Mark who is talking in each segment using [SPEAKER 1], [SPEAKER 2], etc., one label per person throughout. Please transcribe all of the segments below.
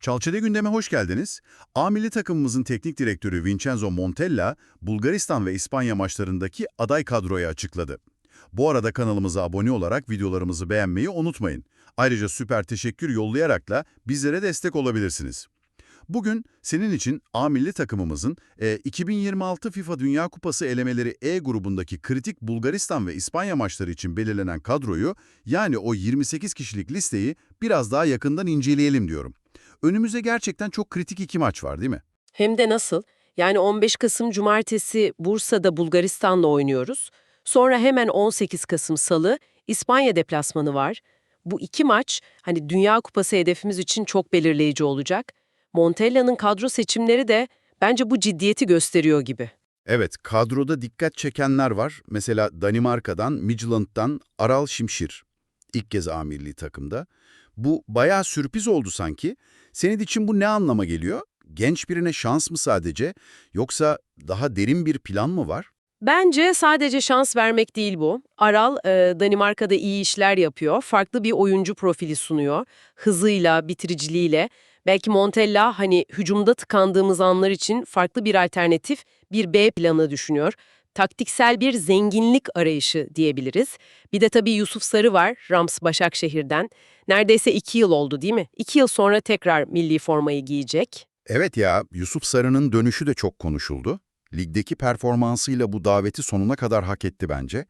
[SPEAKER 1] Çalçede gündeme hoş geldiniz. A milli takımımızın teknik direktörü Vincenzo Montella, Bulgaristan ve İspanya maçlarındaki aday kadroyu açıkladı. Bu arada kanalımıza abone olarak videolarımızı beğenmeyi unutmayın. Ayrıca süper teşekkür yollayarak da bizlere destek olabilirsiniz. Bugün senin için A milli takımımızın e, 2026 FIFA Dünya Kupası elemeleri E grubundaki kritik Bulgaristan ve İspanya maçları için belirlenen kadroyu, yani o 28 kişilik listeyi biraz daha yakından inceleyelim diyorum. Önümüzde gerçekten çok kritik iki maç var değil mi?
[SPEAKER 2] Hem de nasıl? Yani 15 Kasım Cumartesi Bursa'da Bulgaristan'la oynuyoruz. Sonra hemen 18 Kasım Salı İspanya deplasmanı var. Bu iki maç hani Dünya Kupası hedefimiz için çok belirleyici olacak. Montella'nın kadro seçimleri de bence bu ciddiyeti gösteriyor gibi.
[SPEAKER 1] Evet, kadroda dikkat çekenler var. Mesela Danimarka'dan, Midtjylland'dan Aral Şimşir. İlk kez A milli takımda. Bu bayağı sürpriz oldu sanki. Senin için bu ne anlama geliyor? Genç birine şans mı sadece? Yoksa daha derin bir plan mı var?
[SPEAKER 2] Bence sadece şans vermek değil bu. Aral e, Danimarka'da iyi işler yapıyor. Farklı bir oyuncu profili sunuyor. Hızıyla, bitiriciliğiyle. Belki Montella hani hücumda tıkandığımız anlar için farklı bir alternatif, bir B planı düşünüyor. Taktiksel bir zenginlik arayışı diyebiliriz. Bir de tabii Yusuf Sarı var, Rams Başakşehir'den. Neredeyse iki yıl oldu değil mi? İki yıl sonra tekrar milli formayı giyecek.
[SPEAKER 1] Evet ya, Yusuf Sarı'nın dönüşü de çok konuşuldu. Ligdeki performansıyla bu daveti sonuna kadar hak etti bence.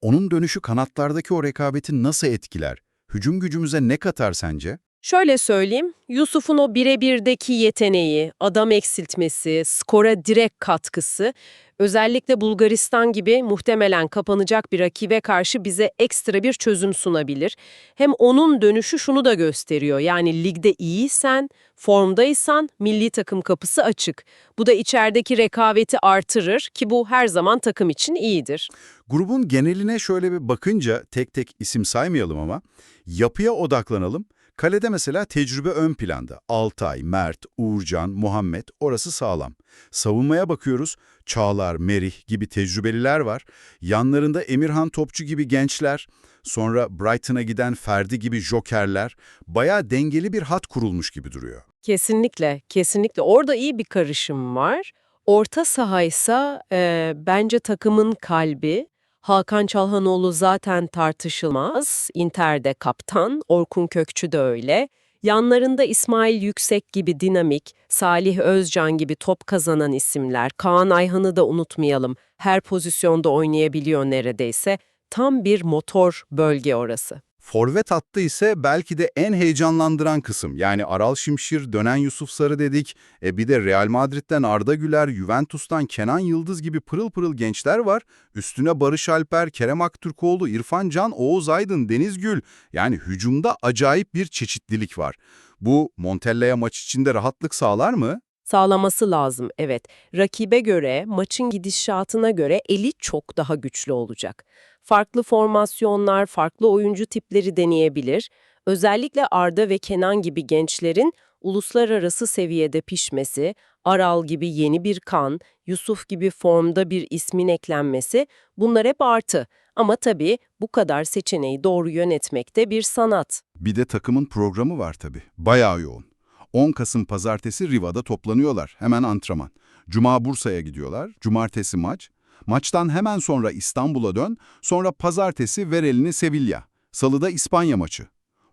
[SPEAKER 1] Onun dönüşü kanatlardaki o rekabeti nasıl etkiler? Hücum gücümüze ne katar sence?
[SPEAKER 2] Şöyle söyleyeyim, Yusuf'un o birebirdeki yeteneği, adam eksiltmesi, skora direkt katkısı, özellikle Bulgaristan gibi muhtemelen kapanacak bir rakibe karşı bize ekstra bir çözüm sunabilir. Hem onun dönüşü şunu da gösteriyor, yani ligde iyiysen, formdaysan milli takım kapısı açık. Bu da içerideki rekabeti artırır ki bu her zaman takım için iyidir.
[SPEAKER 1] Grubun geneline şöyle bir bakınca tek tek isim saymayalım ama yapıya odaklanalım. Kalede mesela tecrübe ön planda. Altay, Mert, Uğurcan, Muhammed orası sağlam. Savunmaya bakıyoruz. Çağlar, Merih gibi tecrübeliler var. Yanlarında Emirhan Topçu gibi gençler. Sonra Brighton'a giden Ferdi gibi jokerler. Bayağı dengeli bir hat kurulmuş gibi duruyor.
[SPEAKER 2] Kesinlikle, kesinlikle. Orada iyi bir karışım var. Orta sahaysa e, bence takımın kalbi. Hakan Çalhanoğlu zaten tartışılmaz. Inter'de kaptan, Orkun Kökçü de öyle. Yanlarında İsmail Yüksek gibi dinamik, Salih Özcan gibi top kazanan isimler, Kaan Ayhan'ı da unutmayalım. Her pozisyonda oynayabiliyor neredeyse. Tam bir motor bölge orası.
[SPEAKER 1] Forvet hattı ise belki de en heyecanlandıran kısım. Yani Aral Şimşir, dönen Yusuf Sarı dedik. E bir de Real Madrid'den Arda Güler, Juventus'tan Kenan Yıldız gibi pırıl pırıl gençler var. Üstüne Barış Alper, Kerem Aktürkoğlu, İrfan Can, Oğuz Aydın, Deniz Gül. Yani hücumda acayip bir çeşitlilik var. Bu Montella'ya maç içinde rahatlık sağlar mı?
[SPEAKER 2] Sağlaması lazım, evet. Rakibe göre, maçın gidişatına göre eli çok daha güçlü olacak. Farklı formasyonlar, farklı oyuncu tipleri deneyebilir. Özellikle Arda ve Kenan gibi gençlerin uluslararası seviyede pişmesi, Aral gibi yeni bir kan, Yusuf gibi formda bir ismin eklenmesi bunlar hep artı. Ama tabii bu kadar seçeneği doğru yönetmek de bir sanat.
[SPEAKER 1] Bir de takımın programı var tabii. Bayağı yoğun. 10 Kasım pazartesi Riva'da toplanıyorlar. Hemen antrenman. Cuma Bursa'ya gidiyorlar. Cumartesi maç. Maçtan hemen sonra İstanbul'a dön. Sonra pazartesi ver elini Sevilla. Salıda İspanya maçı.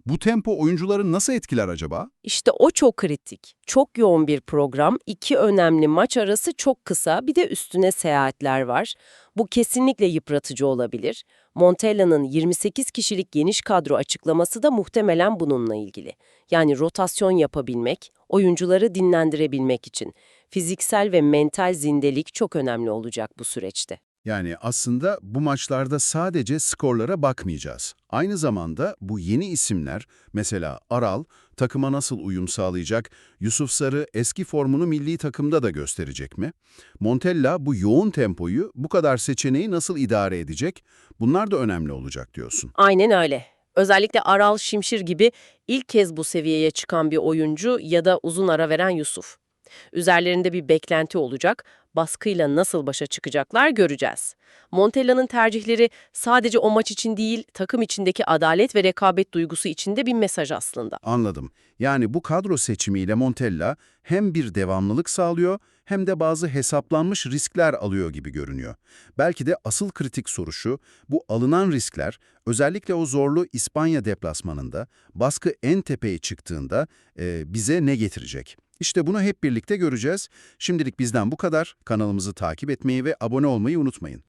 [SPEAKER 1] Bu tempo oyuncuları nasıl etkiler acaba?
[SPEAKER 2] İşte o çok kritik. Çok yoğun bir program, iki önemli maç arası çok kısa, bir de üstüne seyahatler var. Bu kesinlikle yıpratıcı olabilir. Montella'nın 28 kişilik geniş kadro açıklaması da muhtemelen bununla ilgili. Yani rotasyon yapabilmek, oyuncuları dinlendirebilmek için. Fiziksel ve mental zindelik çok önemli olacak bu süreçte.
[SPEAKER 1] Yani aslında bu maçlarda sadece skorlara bakmayacağız. Aynı zamanda bu yeni isimler, mesela Aral, takıma nasıl uyum sağlayacak, Yusuf Sarı eski formunu milli takımda da gösterecek mi? Montella bu yoğun tempoyu, bu kadar seçeneği nasıl idare edecek? Bunlar da önemli olacak diyorsun.
[SPEAKER 2] Aynen öyle. Özellikle Aral Şimşir gibi ilk kez bu seviyeye çıkan bir oyuncu ya da uzun ara veren Yusuf. Üzerlerinde bir beklenti olacak. baskıyla nasıl başa çıkacaklar göreceğiz. Montella'nın tercihleri sadece o maç için değil, takım içindeki adalet ve rekabet duygusu içinde bir mesaj aslında.
[SPEAKER 1] Anladım. Yani bu kadro seçimiyle Montella hem bir devamlılık sağlıyor hem de bazı hesaplanmış riskler alıyor gibi görünüyor. Belki de asıl kritik soru şu, bu alınan riskler özellikle o zorlu İspanya deplasmanında baskı en tepeye çıktığında e, bize ne getirecek? İşte bunu hep birlikte göreceğiz. Şimdilik bizden bu kadar. Kanalımızı takip etmeyi ve abone olmayı unutmayın.